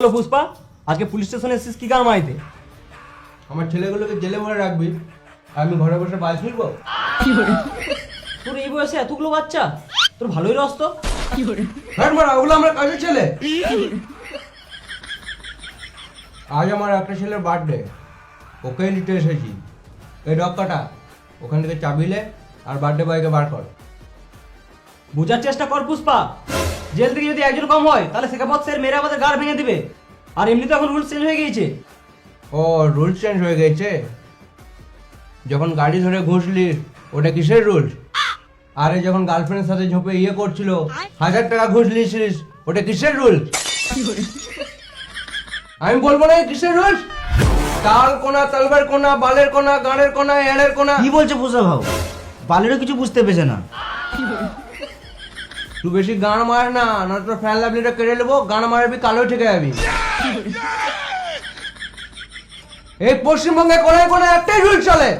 হলো পুষ্পা আজকে পুলিশ স্টেশনে এসেছিস কি কার মাইতে আমার ছেলেগুলোকে জেলে ভরে রাখবি। আমি ঘরে বসে বাস ফিরবো? তোর এই বয়সে এতগুলো বাচ্চা? তোর ভালোই রস তো। হ্যাঁ মারা ওগুলো আমার কাজের ছেলে। আজ আমার একটা ছেলের বার্থডে ওকে নিতে এসেছি। এই ডক্কাটা ওখান থেকে চাবিলে আর বার্থডে বয়কে বার কর। বোঝার চেষ্টা কর পুষ্পা। জেল থেকে যদি একজন কম হয় তাহলে শেখাপত স্যার মেরে আমাদের গাড় ভেঙে দিবে। আর এমনি তো এখন রুলস চেঞ্জ হয়ে গিয়েছে। ও রুলস চেঞ্জ হয়ে গেছে যখন গাড়ি ধরে ঘুষলিস ওটা কিসের রুল আরে যখন গার্লফ্রেন্ডের সাথে ঝোপে ইয়ে করছিল হাজার টাকা ঘুষ লিয়েছিলিস ওটা কিসের রুল আমি বলব না কিসের রুলস? তাল কোনা তালবার কোনা বালের কোনা গানের কোনা এড়ের কোনা। কি বলছে পুষা ভাও? বালেরও কিছু বুঝতে পেরেছে না। তুই বেশি গান মার না না তোর ফ্যান লাভলিটা কেড়ে নেব গান মারবি কালো থেকে যাবি এই পশ্চিমবঙ্গে কোনায় কোনায় একটাই রুল চলে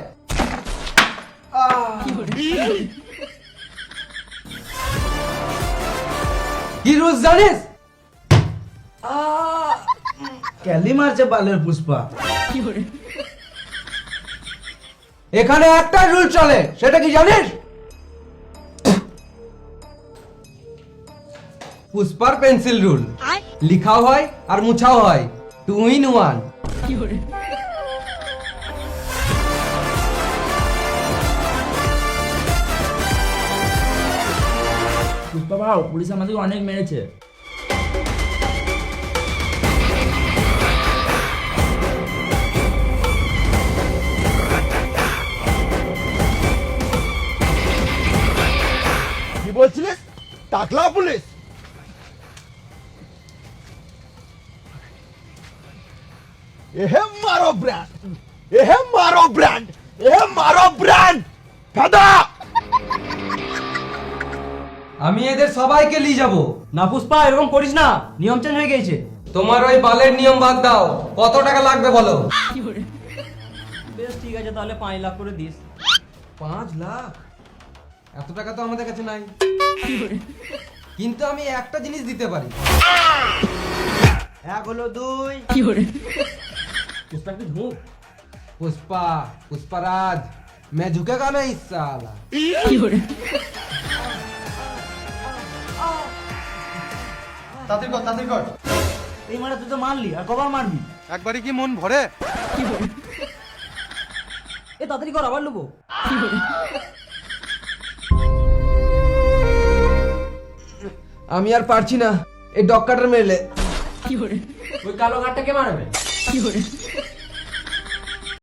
কি রুলস জানিস ক্যালি মারছে বালের পুষ্পা এখানে একটা রুল চলে সেটা কি জানিস পুষ্পার পেন্সিল রুল। লিখাও হয় আর মুছাও হয়। Two in one. পুষ্পা ভাও পুলিশ আমাদেরকে অনেক মেরেছে। কি বলছিলিস? টাকলা পুলিশ? এহে মারো ব্র্যান্ড এহে মারো ব্র্যান্ড এহে মারো ব্র্যান্ড আমি এদের সবাইকে নিয়ে যাব। না পুষ্পা, এরকম করিস না। নিয়ম চেঞ্জ হয়ে গেছে তোমার ওই বালের নিয়ম বাদ দাও। কত টাকা লাগবে বলো? বেশ, ঠিক আছে, তাহলে পাঁচ লাখ করে দিস। পাঁচ লাখ? এত টাকা তো আমাদের কাছে নাই। কিন্তু আমি একটা জিনিস দিতে পারি। এক হলো দুই পুষ্পা একটু ঝুঁক पुष्पा पुष्पराज मैं झुकेगा नहीं साला তাড়াতাড়ি কর তাড়াতাড়ি কর এই মারা তুই তো মারলি আর কবার মারবি একবারই কি মন ভরে এ তাড়াতাড়ি কর আবার নেবো আমি আর পারছি না এই ডক কাটার মেলে ওই কালো গাড়টাকে মারবে?